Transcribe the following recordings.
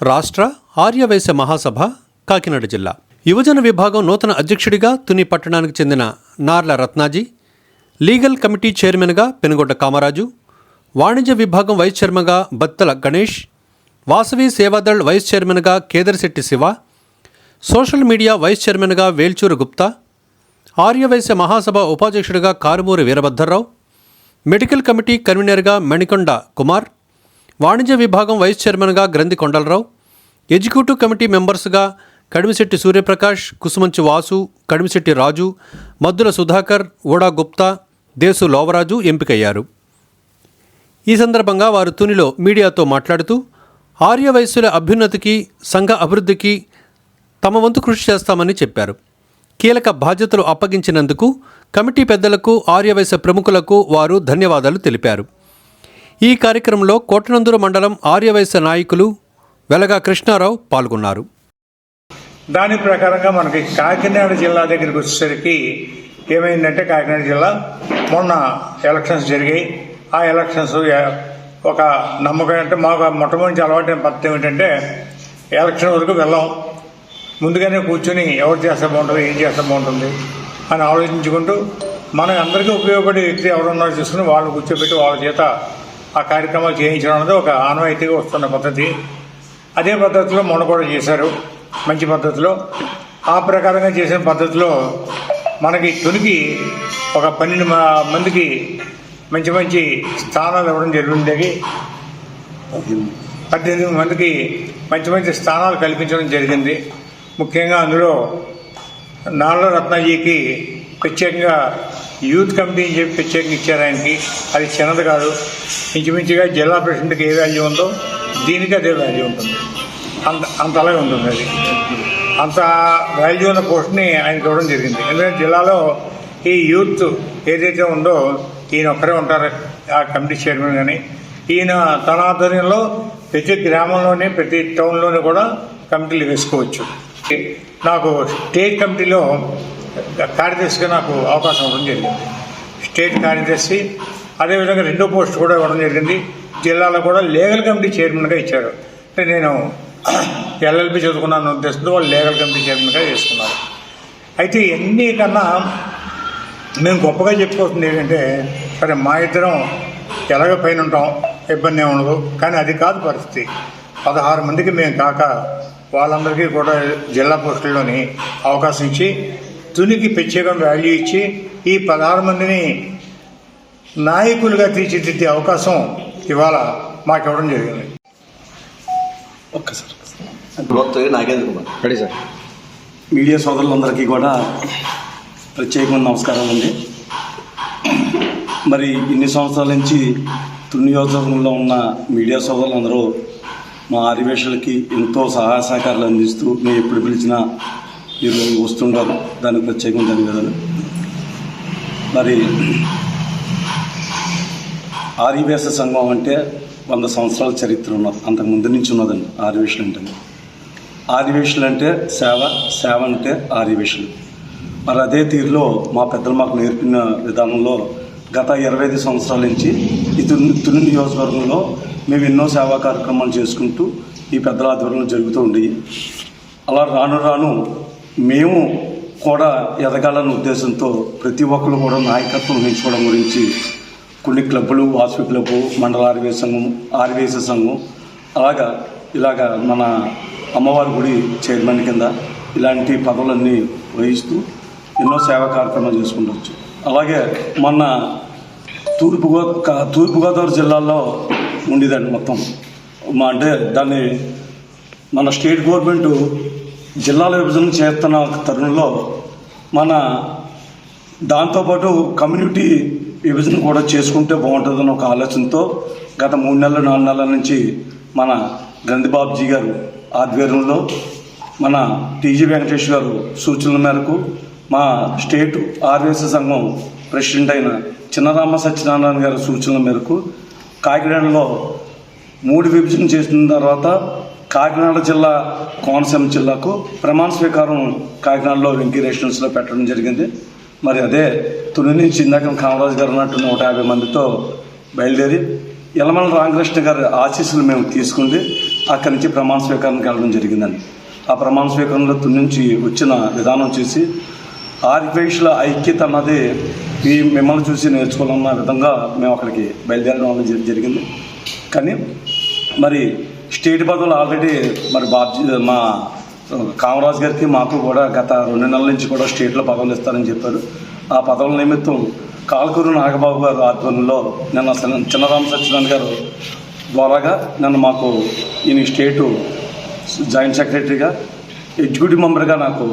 రాష్ట్ర ఆర్యవైశ్య మహాసభ కాకినాడ జిల్లా. యువజన విభాగం నూతన అధ్యక్షుడిగా తుని పట్టణానికి చెందిన నార్ల రత్నాజీ లీగల్ కమిటీ చైర్మన్గా పెనుగొండ కామరాజు వాణిజ్య విభాగం వైస్ చైర్మన్గా బత్తల గణేష్ వాసవి సేవాదళ్ వైస్ చైర్మన్గా Kedarshetti Shiva social media vice చైర్మన్గా వేల్చూరు గుప్తా ఆర్యవైశ్య మహాసభ ఉపాధ్యక్షుడిగా కారుమూరి వీరభద్రరావు మెడికల్ కమిటీ కన్వీనర్గా మణికొండ కుమార్ వాణిజ్య విభాగం వైస్ చైర్మన్గా గ్రంథి కొండలరావు ఎగ్జిక్యూటివ్ కమిటీ మెంబర్స్గా కడిమిశెట్టి సూర్యప్రకాష్ కుసుమంచి వాసు కడిమిశెట్టి రాజు మద్దుల సుధాకర్ ఓడా గుప్తా దేశు లోవరాజు ఎంపికయ్యారు. ఈ సందర్భంగా వారు తునిలో మీడియాతో మాట్లాడుతూ ఆర్యవైశ్యుల అభ్యున్నతికి సంఘ అభివృద్ధికి తమ వంతు కృషి చేస్తామని చెప్పారు. కీలక బాధ్యతలు అప్పగించినందుకు కమిటీ పెద్దలకు ఆర్యవైశ్య ప్రముఖులకు వారు ధన్యవాదాలు తెలిపారు. ఈ కార్యక్రమంలో కోటనందూరు మండలం ఆర్యవైశ్య నాయకులు వెలగా కృష్ణారావు పాల్గొన్నారు. దాని ప్రకారంగా మనకి కాకినాడ జిల్లా దగ్గరికి వచ్చేసరికి ఏమైందంటే కాకినాడ జిల్లా మొన్న ఎలక్షన్స్ జరిగాయి. ఆ ఎలక్షన్స్ ఒక నమ్మకం అంటే మాకు మొట్టమొదటి అలవాటైన పద్ధతి ఏమిటంటే ఎలక్షన్ వరకు వెళ్ళాం. ముందుగానే కూర్చొని ఎవరు చేస్తే బాగుంటుంది ఏం చేస్తే బాగుంటుంది అని ఆలోచించుకుంటూ మన అందరికీ ఉపయోగపడే వ్యక్తి ఎవరున్నారో చూసుకుని వాళ్ళు కూర్చోబెట్టి వాళ్ళ చేత ఆ కార్యక్రమాలు చేయించడం అనేది ఒక ఆనవాయితీగా వస్తున్న పద్ధతి. అదే పద్ధతిలో మొన్న కూడా చేశారు. మంచి పద్ధతిలో. ఆ ప్రకారంగా చేసిన పద్ధతిలో మనకి తొలికి ఒక పన్నెండు మందికి మంచి మంచి స్థానాలు ఇవ్వడం జరిగింది. పద్దెనిమిది మందికి మంచి మంచి స్థానాలు కల్పించడం జరిగింది. ముఖ్యంగా అందులో నాళ్ళ రత్నాజీకి ప్రత్యేకంగా యూత్ కమిటీ అని చెప్పి ప్రత్యేకంగా ఇచ్చారు ఆయనకి. అది చిన్నది కాదు. ఇంచుమించుగా జిల్లా ప్రెసిడెంట్కి ఏ వాల్యూ ఉందో దీనికి అదే వాల్యూ ఉంటుంది. అంత అంత అలాగే ఉంటుంది అది. అంత వాల్యూ ఉన్న పోస్ట్ని ఆయనకి ఇవ్వడం జరిగింది. ఎందుకంటే జిల్లాలో ఈ యూత్ ఏదైతే ఉందో ఈయన ఒక్కరే ఉంటారు ఆ కమిటీ చైర్మన్ కానీ ఈయన తన ఆధ్వర్యంలో ప్రతి గ్రామంలోనే ప్రతి టౌన్లోనే కూడా కమిటీలు వేసుకోవచ్చు. నాకు స్టేట్ కమిటీలో కార్యదర్శిగా నాకు అవకాశం ఇవ్వడం జరిగింది. స్టేట్ కార్యదర్శి అదేవిధంగా రెండో పోస్ట్ కూడా ఇవ్వడం జరిగింది. జిల్లాలో కూడా లీగల్ కమిటీ చైర్మన్గా ఇచ్చారు. అంటే నేను ఎల్ఎల్బి చదువుకున్నాను ఉద్దేశంతో వాళ్ళు లీగల్ కమిటీ చైర్మన్గా చేసుకున్నారు. అయితే ఇవన్నీ కన్నా మేము గొప్పగా చెప్పుకోవాల్సింది ఏంటంటే సరే మా ఇద్దరం ఎలాగ పైన ఉంటాం ఇబ్బంది ఉండదు కానీ అది కాదు పరిస్థితి. పదహారు మందికి మేము కాక వాళ్ళందరికీ కూడా జిల్లా పోస్టుల్లోని అవకాశం ఇచ్చి తునికి ప్రత్యేకంగా వాల్యూ ఇచ్చి ఈ పదహారు మందిని నాయకులుగా తీర్చిదిద్దే అవకాశం ఇవాళ మాకు ఇవ్వడం జరిగింది ఒక్కసారి నాగేంద్ర సార్. మీడియా సోదరులందరికీ కూడా ప్రత్యేకమైన నమస్కారం అండి. మరి ఇన్ని సంవత్సరాల నుంచి తుని నియోజకవర్గంలో ఉన్న మీడియా సోదరులందరూ మా ఆదివేశాలకి ఎంతో సహాయ సహకారాలు అందిస్తూ మేము ఎప్పుడు పిలిచినా మీరు వస్తుంటారు. దానికి ప్రత్యేకమైన కదా. మరి ఆర్యవేశ సంఘం అంటే వంద సంవత్సరాల చరిత్ర ఉన్నది. అంతకు ముందు నుంచి ఉన్నదండి ఆర్యవేషులు అంటే. ఆర్యవేషులు అంటే సేవ సేవ అంటే ఆర్యవేషులు మరి అదే తీరులో మా పెద్దలు మాకు నేర్పిన విధానంలో గత ఇరవై ఐదు సంవత్సరాల నుంచి ఈ తుని తుని నియోజకవర్గంలో మేము ఎన్నో సేవా కార్యక్రమాలు చేసుకుంటూ ఈ పెద్దల ఆధ్వర్యంలో జరుగుతూ ఉండేవి అలా రాను రాను మేము కూడా ఎదగాలన్న ఉద్దేశంతో ప్రతి ఒక్కరు కూడా నాయకత్వం వహించుకోవడం గురించి కొన్ని క్లబ్బులు వాసవి క్లబ్బు మండల ఆర్వీ సంఘం ఆర్వీఎస్ సంఘం అలాగా ఇలాగా మన అమ్మవారి గుడి చైర్మన్ కింద ఇలాంటి పదవులన్నీ వహిస్తూ ఎన్నో సేవా కార్యక్రమాలు చేసుకుంటవచ్చు అలాగే మొన్న తూర్పుగో క- తూర్పుగోదావరి జిల్లాలో ఉండేదండి మొత్తం. అంటే దాన్ని మన స్టేట్ గవర్నమెంట్ జిల్లాల విభజన చేస్తున్న తరుణంలో మన దాంతోపాటు కమ్యూనిటీ విభజన కూడా చేసుకుంటే బాగుంటుందని ఒక ఆలోచనతో గత మూడు నెలలు నాలుగు నెలల నుంచి మన గంధిబాబుజీ గారు ఆధ్వర్యంలో మన టీజీ వెంకటేష్ గారు సూచనల మేరకు మా స్టేట్ ఆర్ఎస్ సంఘం ప్రెసిడెంట్ అయిన చిన్నరామ సత్యనారాయణ గారి సూచనల మేరకు కాకినాడలో మూడు విభజన చేసిన తర్వాత కాకినాడ జిల్లా కోనసీమ జిల్లాకు ప్రమాణ స్వీకారం కాకినాడలో వెంకీ రెసిడెన్స్లో పెట్టడం జరిగింది. మరి అదే తుని నుంచి ఇందాక కామరాజు గారు అన్నట్టు నూట యాభై మందితో బయలుదేరి యలమల రామకృష్ణ గారి ఆశీస్సులు మేము తీసుకుంది. అక్కడి నుంచి ప్రమాణ స్వీకారానికి వెళ్ళడం జరిగిందండి. ఆ ప్రమాణ స్వీకారంలో తుని నుంచి వచ్చిన విధానం చూసి ఆర్యవైశ్యుల ఐక్యత అన్నది ఈ మిమ్మల్ని చూసి నేర్చుకోవాలన్న విధంగా మేము అక్కడికి బయలుదేరడం అనేది జరిగింది. కానీ మరి స్టేట్ పదవులు ఆల్రెడీ మరి బాబ్జీ మా కామరాజు గారికి మాకు కూడా గత రెండు నెలల నుంచి కూడా స్టేట్లో పదవులు ఇస్తారని చెప్పారు. ఆ పదవుల నిమిత్తం కాల్కూరు నాగబాబు గారు ఆధ్వర్యంలో నిన్న చిన్న- చిన్నరామ సత్యనారాయణ గారు ద్వారాగా నన్ను మాకు ఈయన స్టేటు జాయింట్ సెక్రటరీగా ఎగ్జిక్యూటివ్ మెంబర్గా నాకు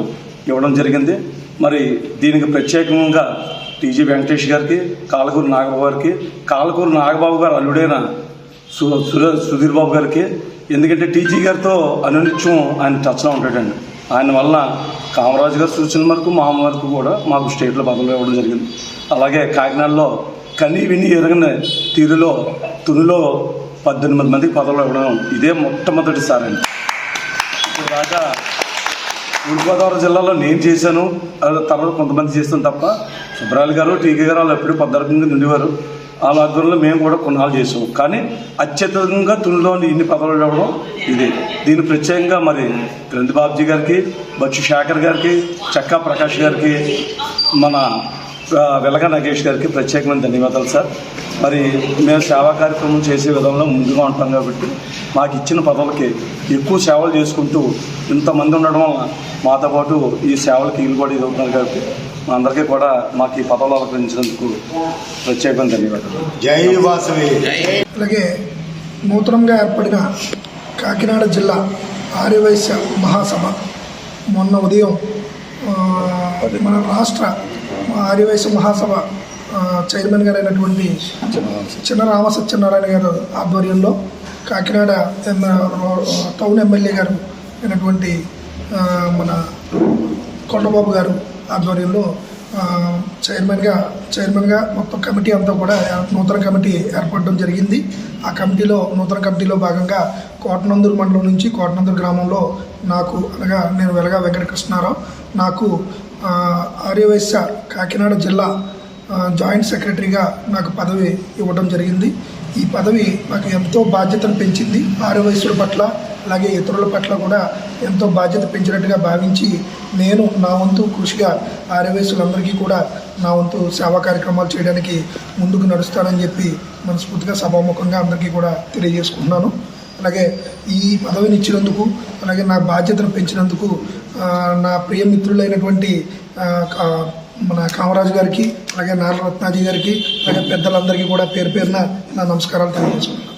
ఇవ్వడం జరిగింది. మరి దీనికి ప్రత్యేకంగా టీజీ వెంకటేష్ గారికి కాలకూరు నాగబాబు గారికి కాలకూరు నాగబాబు గారు అల్లుడైన సు సుధీర్ బాబు గారికి ఎందుకంటే టీజీ గారితో అనునిత్యం ఆయన టచ్లో ఉంటాడండి. ఆయన వల్ల కామరాజు గారు సూచన వరకు మా అమ్మ వరకు కూడా మాకు స్టేట్లో పదవులు ఇవ్వడం జరిగింది. అలాగే కాకినాడలో కని విని ఎరగని తీరులో తునిలో పద్దెనిమిది మందికి పదవులు ఇవ్వడం ఇదే మొట్టమొదటిసారి అండి. ఇప్పుడు దాకా తూర్పుగోదావరి జిల్లాలో నేను చేశాను తర్వాత కొంతమంది చేస్తాను తప్ప సుబ్రాలి గారు టీకే గారు వాళ్ళు ఎప్పుడు పద్ధతిగా ఉండేవారు వాళ్ళ ఆధ్వర్యంలో మేము కూడా కొన్నాళ్ళు చేసాం. కానీ అత్యధికంగా తునిలోని ఇన్ని పదవులు రావడం ఇది. దీని ప్రత్యేకంగా మరి గ్రంథి బాబ్జీ గారికి బచ్చు శేఖర్ గారికి చక్కా ప్రకాష్ గారికి మన వెలగ నగేష్ గారికి ప్రత్యేకమైన ధన్యవాదాలు సార్. మరి మేము సేవా కార్యక్రమం చేసే విధంలో ముందుగా ఉంటాం కాబట్టి మాకు ఇచ్చిన పదవులకి ఎక్కువ సేవలు చేసుకుంటూ ఇంతమంది ఉండడం వల్ల మాతో పాటు ఈ సేవలకి ఇల్లు కూడా ఇది అవుతున్నారు కాబట్టి అందరికీ కూడా మాకు ఈ పదవులు అలంకరించినందుకు ప్రత్యేకమైన ధన్యవాదాలు. జై వాసవి. అలాగే నూతనంగా ఏర్పడిన కాకినాడ జిల్లా ఆర్యవైశ్య మహాసభ మొన్న ఉదయం మన రాష్ట్ర ఆర్యవైశ్య మహాసభ చైర్మన్ గారు అయినటువంటి చిన్న రామ సత్యనారాయణ గారు ఆధ్వర్యంలో కాకినాడ టౌన్ ఎమ్మెల్యే గారు అయినటువంటి మన కొండబాబు గారు ఆధ్వర్యంలో చైర్మన్గా చైర్మన్గా మొత్తం కమిటీ అంతా కూడా నూతన కమిటీ ఏర్పడడం జరిగింది. ఆ కమిటీలో నూతన కమిటీలో భాగంగా కోటనందూరు మండలం నుంచి కోటనందూరు గ్రామంలో నాకు అనగా నేను వెలగా వెంకటకృష్ణారావు నాకు ఆర్యవైశ్య కాకినాడ జిల్లా జాయింట్ సెక్రటరీగా నాకు పదవి ఇవ్వడం జరిగింది. ఈ పదవి నాకు ఎంతో బాధ్యతను పెంచింది. ఆర్యవైశ్యుల పట్ల అలాగే ఇతరుల పట్ల కూడా ఎంతో బాధ్యత పెంచినట్టుగా భావించి నేను నా వంతు కృషిగా ఆర్యవేసులందరికీ కూడా నా వంతు సేవా కార్యక్రమాలు చేయడానికి ముందుకు నడుస్తానని చెప్పి మనస్ఫూర్తిగా సభాముఖంగా అందరికీ కూడా తెలియజేసుకుంటున్నాను. అలాగే ఈ పదవిని ఇచ్చినందుకు అలాగే నా బాధ్యతను పెంచినందుకు నా ప్రియ మిత్రులైనటువంటి కా- మన కామరాజు గారికి అలాగే నారాయణ రత్నాజీ గారికి అలాగే పెద్దలందరికీ కూడా పేరు పేరున నా నమస్కారాలు తెలియజేసుకుంటున్నాను.